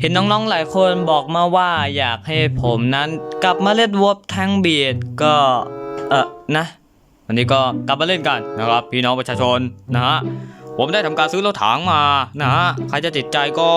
เห็นน้องๆหลายคนบอกมาว่าอยากให้ผมนั้นกลับมาเล่นวอปทั้งเบียดก็เออนะวันนี้ก็กลับมาเล่นกันนะครับ พี่น้องประชาชนนะฮะผมได้ทำการซื้อรถถังมานะฮะใครจะติดใจก็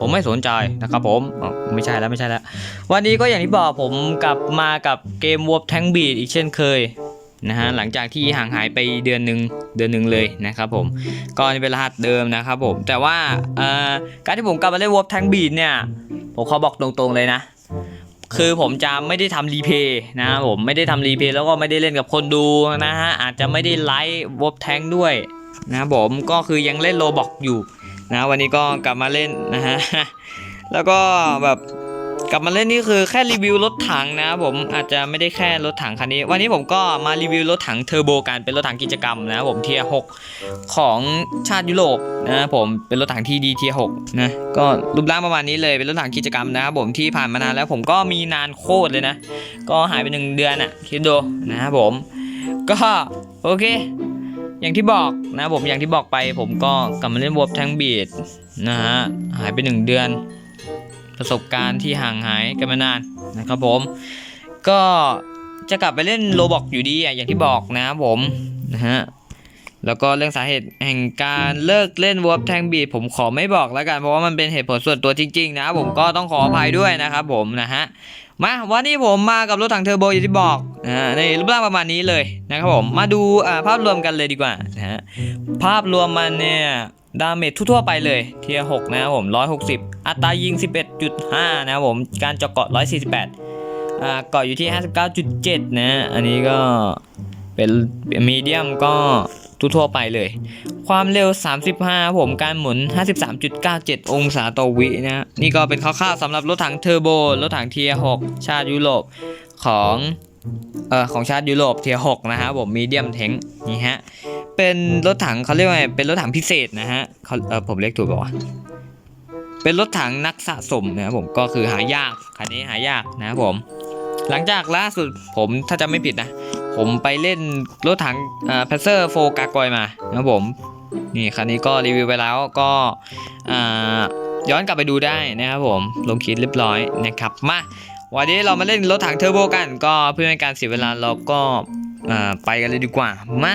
ผมไม่สนใจนะครับผมไม่ใช่แล้วไม่ใช่แล้ว วันนี้ก็อย่างที่บอกผมกลับมากับเกมวอปทั้งบีดอีกเช่นเคย นะฮะหลังจากที่ห่างหายไปเดือนหนึ่งเดือนหนึ่งเลยนะครับผมก็นี่เป็นรหัสเดิมนะครับผมแต่ว่าเอ่อการที่ผมกลับมาเล่นวอ p แทงบีดเนี่ยผมขอบอกตรงๆเลยนะ คือผมจะไม่ได้ทำรีเพย์นะผมไม่ได้ทำรีเพย์แล้วก็ไม่ได้เล่นกับคนดูนะฮะอาจจะไม่ได้ไลฟ์วอ p แทงด้วยนะผมก็คือยังเล่นโลบอกอยู่นะวันนี้ก็กลับมาเล่นนะฮะแล้วก็แบบ กลับมาเล่นนี่คือแค่รีวิวรถถังนะครับผมอาจจะไม่ได้แค่รถถังคันนี้ วันนี้ผมก็มารีวิวรถถังเทอร์โบกันเป็นรถถังกิจกรรมนะครับผมเทียร์6ของชาติยุโรปนะครับผมเป็นรถถังที่ดีเทียหกนะก็รูปร่างประมาณนี้เลยเป็นรถถังกิจกรรมนะครับผมที่ผ่านมานานแล้วผมก็มีนานโคตรเลยนะ ก็หายไปหนึ่งเดือนอะคิดดูนะครับผม ก็โอเค อย่างที่บอกนะผมอย่างที่บอกไป ผมก็กลับมาเล่นวอปแทงบีดนะฮะหายไปหนึ่งเดือน ประสบการณ์ที่ห่างหายกันมานานนะครับผม ก็จะกลับไปเล่นโลบอกอยู่ดีอะอย่างที่บอกนะผมนะฮะแล้วก็เรื่องสาเหตุแห่งการเลิกเล่นวอ p แทงบีดผมขอไม่บอกแล้วกันเพราะว่ามันเป็นเหตุผลส่วนตัวจริงๆนะผมก็ต้องขออภัยด้วยนะครับผมนะฮะมาวันนี้ผมมากับรถถังเทอร์โบอย่างที่บอกนะฮะในรูปร่างประมาณนี้เลยนะครับผมมาดูภาพรวมกันเลยดีกว่านะฮะภาพรวมมันเนี่ย ดาเมจทั่วๆไปเลยเทียร์6นะครับผม 160 อัตรายิง 11.5 นะครับผม การเจาะเกาะ 148 อ่าเกาะอยู่ที่ 59.7 นะ อันนี้ก็เป็นมีเดียมก็ทั่วๆไปเลย ความเร็ว 35 ผมการหมุน 53.97 องศาต่อวินะ นี่ก็เป็นคร่าวๆสำหรับรถถังเทอร์โบ รถถังเทียร์6ชาติยุโรปของ เอ่อของชาติยุโรปเทียร์6นะครับผมมีเดียมแทงนี่ฮะเป็นรถถังเขาเรียกว่าไงเป็นรถถังพิเศษนะฮะเขาเออผมเรียกถูกป่าวะเป็นรถถังนักสะสมนะครับผมก็คือหายากคันนี้หายากนะครับผม หลังจากล่าสุดผมถ้าจะไม่ผิดนะ ผมไปเล่นรถถังแพสเซอร์โฟกากอยมานะครับผมนี่คันนี้ก็รีวิวไปแล้วก็อ่าย้อนกลับไปดูได้นะครับผมลงคลิปเรียบร้อยนะครับมา วันนี้เรามาเล่นรถถังเทอร์โบกัน ก็เพื่อไม่ให้การเสียเวลาเราก็ไปกันเลยดีกว่ามา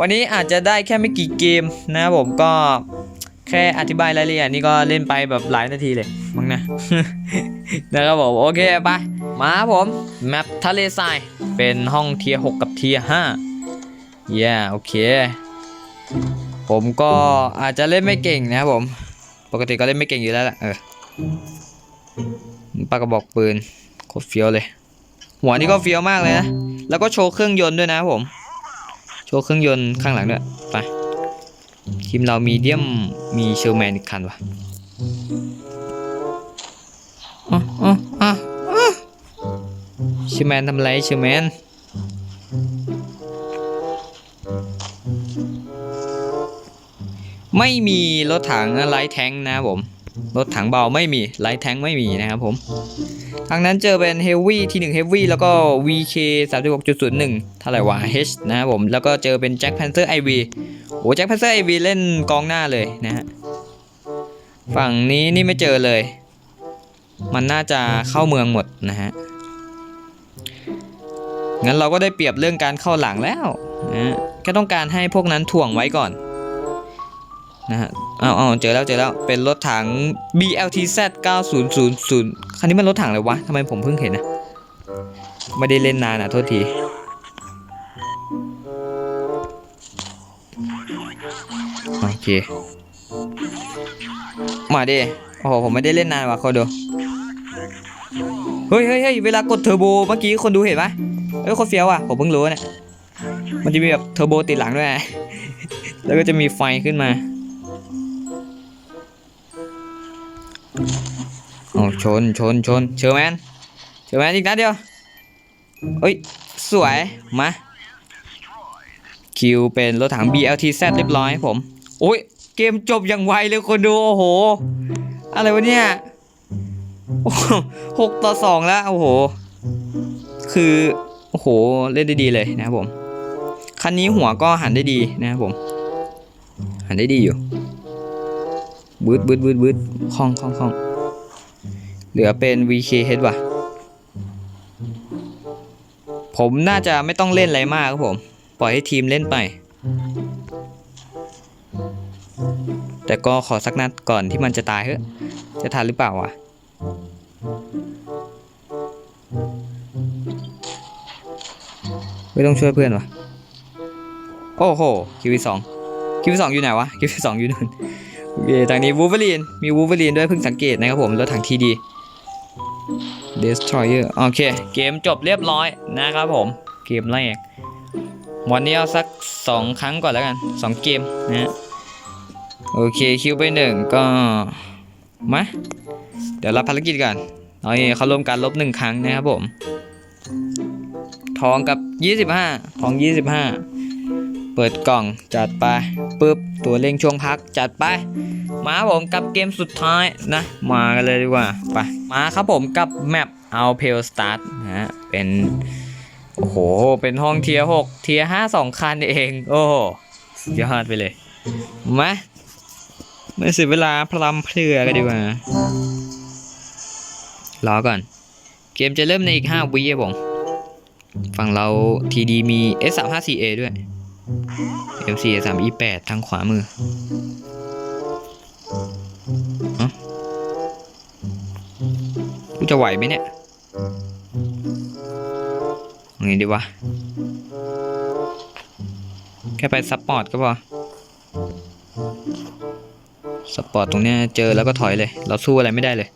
วันนี้อาจจะได้แค่ไม่กี่เกมนะครับผมก็แค่อธิบายรายละเอียดนี่ก็เล่นไปแบบหลายนาทีเลยมั้งนะนะครับผมโอเคไปมาผมแมปทะเลทรายเป็นห้องเทียร์6กับเทียร์5เย้โอเค ผมก็อาจจะเล่นไม่เก่งนะครับผม ปกติก็เล่นไม่เก่งอยู่แล้วแหละเออ ปากกระบอกปืนโคตรเฟี้ยวเลย หัวนี่ก็เฟี้ยวมากเลยนะ แล้วก็โชว์เครื่องยนต์ด้วยนะผม โชว์เครื่องยนต์ข้างหลังด้วย ไปทีมเรามีเดียมมีเชลแมนอีกคันวะอ๋ออ๋ออ๋ออ๋อเชลแมนทำไรเชลแมนไม่มีรถถังไลท์แทงนะผม รถถังเบาไม่มีไลท์แทงไม่มีนะครับผมทางนั้นเจอเป็นเฮฟวี่ที่1 Heavy แล้วก็ VK 36.01เท่าไหร่วะ H นะครับผมแล้วก็เจอเป็นแจ็คแพนเซอร์ IV โอ้แจ็คแพนเซอร์ IV เล่นกองหน้าเลยนะฮะฝั่งนี้นี่ไม่เจอเลย มันน่าจะเข้าเมืองหมดนะฮะงั้นเราก็ได้เปรียบเรื่องการเข้าหลังแล้วนะฮะแค่ต้องการให้พวกนั้นถ่วงไว้ก่อน นะฮะเอาเอาเจอแล้วเจอแล้วเป็นรถถัง BLTZ 9000คันนี้มันรถถังอะไรวะทำไมผมเพิ่งเห็นนะไม่ได้เล่นนานอะโทษทีโอเคมาดิโอ้โหผมไม่ได้เล่นนานว่ะคนดูเฮ้ยเฮ้ยเฮ้ยเวลากดเทอร์โบเมื่อกี้คนดูเห็นปะเอ้ยโคนเฟี้ยวอะผมเพิ่งรู้เนี่ยมันจะมีแบบเทอร์โบติดหลังด้วย แล้วก็จะมีไฟขึ้นมา โอ้ชนชนชนเชอร์แมนเชอร์แมนอีกนัดเดียวเอ้ย สวย มา คิวเป็นรถถัง BLTZ เรียบร้อยผม โอ้ย เกมจบอย่างไวเลยคนดู โอ้โห อะไรวะเนี่ยหหกต่อสองแล้ว โอ้โห คือ โอ้โห เล่นได้ดีเลยนะครับผม คันนี้หัวก็หันได้ดีนะครับผม หันได้ดีอยู่ บืดบืดบืดบืดคล่องคล่องคล่องเหลือเป็น VKH ว่ะ ผมน่าจะไม่ต้องเล่นอะไรมากครับผม ปล่อยให้ทีมเล่นไป แต่ก็ขอสักนัดก่อนที่มันจะตายเฮ้ยจะทันหรือเปล่าวะไม่ต้องช่วยเพื่อนวะโอ้โหคิวสองคิวสองอยู่ไหนวะคิวสองอยู่นู่น เคทางนี้วูเวอรีนมีวูเวอรีนด้วยเพิ่งสังเกตนะครับผมรถถังทีดี Destroyer โอเค เกมจบเรียบร้อยนะครับผม เกมแรก วันนี้เอาสัก 2 ครั้งก่อนแล้วกัน 2 เกมนะฮะโอเคคิวไปหนึ่งก็มาเดี๋ยวรับภารกิจก่อนเอาเองเขารวมการลบหนึ่งครั้งนะครับผม ทองกับ 25 ทอง 25 เปิดกล่องจัดไปปึ๊บตัวเร่งช่วงพักจัดไป มาผมกับเกมสุดท้ายนะ มากันเลยดีกว่าไปมาครับผมกับแมปเอาเพลสตาร์ทนะฮะเป็น โอ้โห เป็นห้องเทียร์6เทียร์5 2คันเอง โอ้โหสุดยอดไปเลยมาไม่เสียเวลาพลัมเพลือกันดีกว่า รอก่อน เกมจะเริ่มในอีก5วิครับผมฝั่งเราทีดีมี S354A ด้วย MC S3E8 ทางขวามือเอ้ากูจะไหวไหมเนี่ยไงดีวะ แค่ไปซัพพอร์ตก็พอซัพพอร์ตตรงเนี้ยเจอแล้วก็ถอยเลย เราสู้อะไรไม่ได้เลย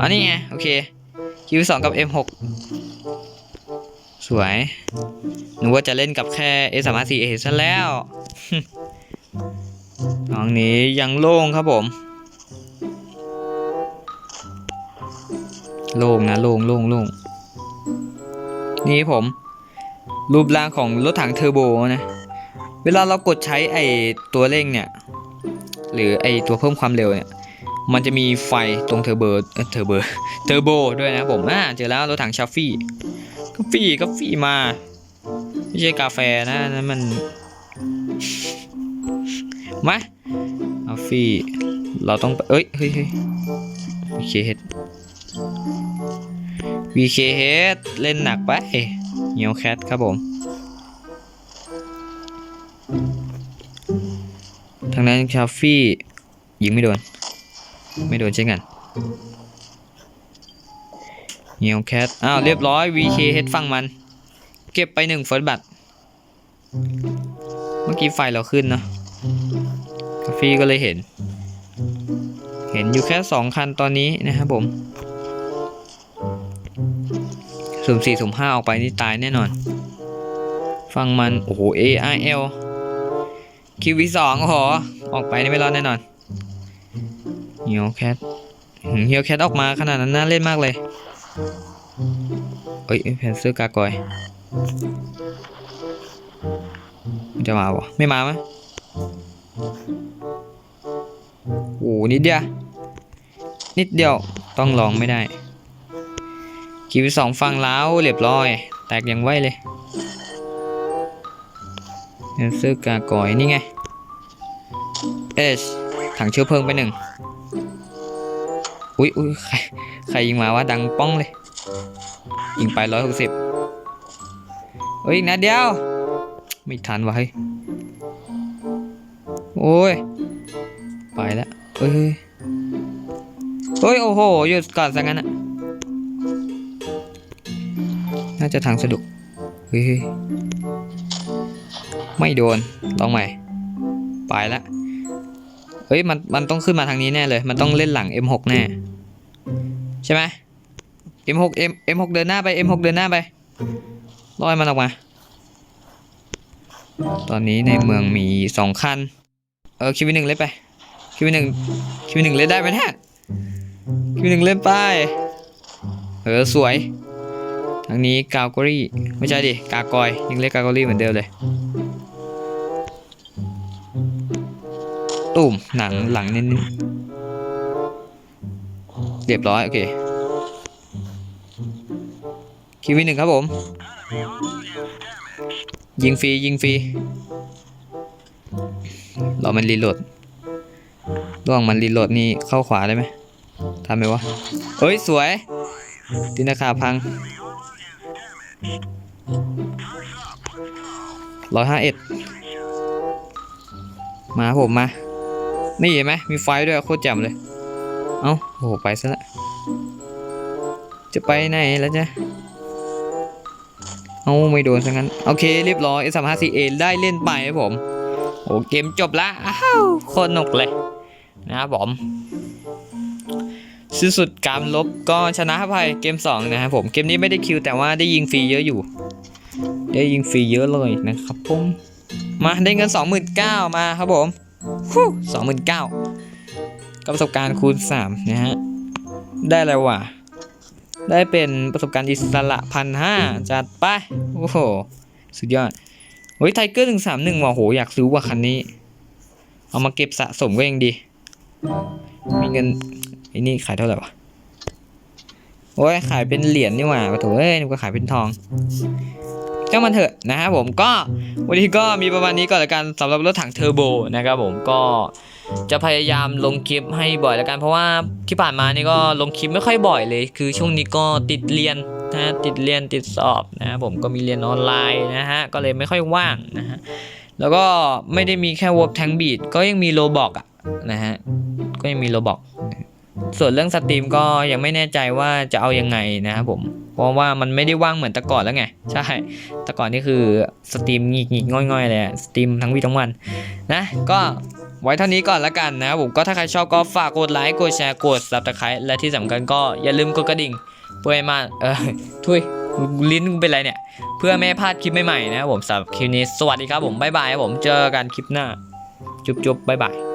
อันนี้ไง โอเคคิวสองกับ M6 สวยนึกว่าจะเล่นกับแค่ S 3 4 A ซะแล้วตรงนี้ยังโล่งครับผม โล่งนะโล่งโล่งโล่งนี่ผม รูปร่างของรถถังเทอร์โบนะ เวลาเรากดใช้ไอตัวเร่งเนี่ย หรือไอตัวเพิ่มความเร็วเนี่ยมันจะมีไฟตรงเทอร์โบเอ้ยเทอร์โบเทอร์โบด้วยนะผมอ่าเจอแล้วรถถังชาฟฟี่าแฟกาแฟมา ไม่ใช่กาแฟนะนั่นมันมากาแฟเราต้องเอ้ยเฮ้ยเฮ้ย VKH VKH เล่นหนักไปเหี่ยวแคทครับผม ทางนั้นคาฟี่ยิงไม่โดน ไม่โดนเช่นกัน เหี่ยวแคทอ้าวเรียบร้อย VKH ฟังมัน เก็บไปหนึ่งเฟิร์สบัตเมื่อกี้ไฟเราขึ้นเนอะกาแฟก็เลยเห็น เห็นอยู่แค่สองคันตอนนี้นะครับผมสุ่มสี่สุ่มห้าออกไปนี่ตายแน่นอน ฟังมัน โอ้โห ARL คิววีสองโอ้โห ออกไปนี่ไม่รอดแน่นอนเฮียวแคทเฮียวแคทออกมาขนาดนั้นน่าเล่นมากเลย เอ้ยแพนเซอร์กากอยมันจะมาวะไม่มาไหมโอ้นิดเดียว นิดเดียวต้องลองไม่ได้คิวสองฟังแล้วเรียบร้อย แตกยังไวเลยแพนเซอร์กากอยนี่ไงเอชถังเชื้อเพลิงไปหนึ่ง อุ้ยอุ้ยใครใครยิงมาวะดังป้องเลย ยิงไปร้อยหกสิบเฮ้ยนัดเดียว ไม่ทันวะเฮ้ยโอ้ย ไปแล้วเฮ้ยเฮ้ย โอ้โหหยุดก่อนซะงั้นอะน่าจะทางสะดวกเฮ้ยเฮ้ยไม่โดนลองใหม่ ไปละเฮ้ย มัน มันต้องขึ้นมาทางนี้แน่เลย มันต้องเล่นหลัง M6 แน่ ใช่ไหม M6 M M6 เดินหน้าไป M6 เดินหน้าไปลอยมันออกมา ตอนนี้ในเมืองมีสองคัน เออคิวหนึ่งเล่นไปคิวหนึ่งคิวหนึ่งเล่นได้ไหมเนี่ยคิวหนึ่งเล่นไปเออสวยทางนี้กาวกรี่ไม่ใช่ดิกากอยยังเรียกกากรี่เหมือนเดิมเลยตุ่มหนังหลังนิดนึง รียบร้อย โอเคคิววีหนึ่งครับผม ยิงฟรี ยิงฟรีรอมันรีโหลดระหว่างมันรีโหลดนี่เข้าขวาได้ไหมทำไหมวะเอ้ย สวยตินาคาพังร้อยห้าเอ็ดมาผมมา นี่เห็นไหมมีไฟด้วยโคตรแจ่มเลย เอ้าโอ้โหไปซะละ จะไปไหนแล้วจ้ะเอาไม่โดนซะงั้น โอเคเรียบร้อย S 3 5 4 A ได้เล่นไปครับผม โอ้เกมจบละอ้าวโคตรหนุกเลยนะครับผมสิ้นสุดการลบก็ชนะไปเกม 2 นะครับผมเกมนี้ไม่ได้คิวแต่ว่าได้ยิงฟรีเยอะอยู่ ได้ยิงฟรีเยอะเลยนะครับผมมาได้เงิน 29,000มาครับผมฮู้29,000กับประสบการณ์คูณ 3 นะฮะ ได้อะไรวะ ได้เป็นประสบการณ์อิสระพันห้าจัดไป โอ้โห สุดยอดเฮ้ยไทเกอร์หนึ่งสามหนึ่งว่ะโห อยากซื้อว่ะคันนี้ เอามาเก็บสะสมก็ยังดี มีเงินไอ้นี่ขายเท่าไหร่วะโอ้ยขายเป็นเหรียญนี่หว่าปะถูเอ้ยนึกว่าขายเป็นทอง ก็มันเถอะนะครับผมก็วันนี้ก็มีประมาณนี้ก่อนละกันสำหรับรถถังเทอร์โบนะครับผมก็จะพยายามลงคลิปให้บ่อยละกัน เพราะว่าที่ผ่านมานี่ก็ลงคลิปไม่ค่อยบ่อยเลย คือช่วงนี้ก็ติดเรียนนะฮะติดเรียนติดสอบนะครับผมก็มีเรียนออนไลน์นะฮะก็เลยไม่ค่อยว่างนะฮะแล้วก็ไม่ได้มีแค่วอ p แทงบีดก็ยังมีโลบอกอะนะฮะก็ยังมีโลบอก ส่วนเรื่องสตรีมก็ยังไม่แน่ใจว่าจะเอายังไงนะครับผม เพราะว่ามันไม่ได้ว่างเหมือนแต่ก่อนแล้วไง ใช่ แต่ก่อนนี่คือสตรีมงีกงีกง่อยง่อยๆเลยสตรีมทั้งวีทั้งวันนะ ก็ไว้เท่านี้ก่อนละกันนะครับผม ก็ถ้าใครชอบก็ฝากกดไลค์ กดแชร์ กด subscribe และที่สำคัญก็อย่าลืมกดกระดิ่งเพื่อให้มา เออทุยลิ้นเป็นไรเนี่ย เพื่อไม่พลาดคลิปใหม่ๆนะครับผมสำหรับคลิปนี้ สวัสดีครับผม บ๊ายบายครับผม เจอกันคลิปหน้า จุ๊บๆบ๊ายบาย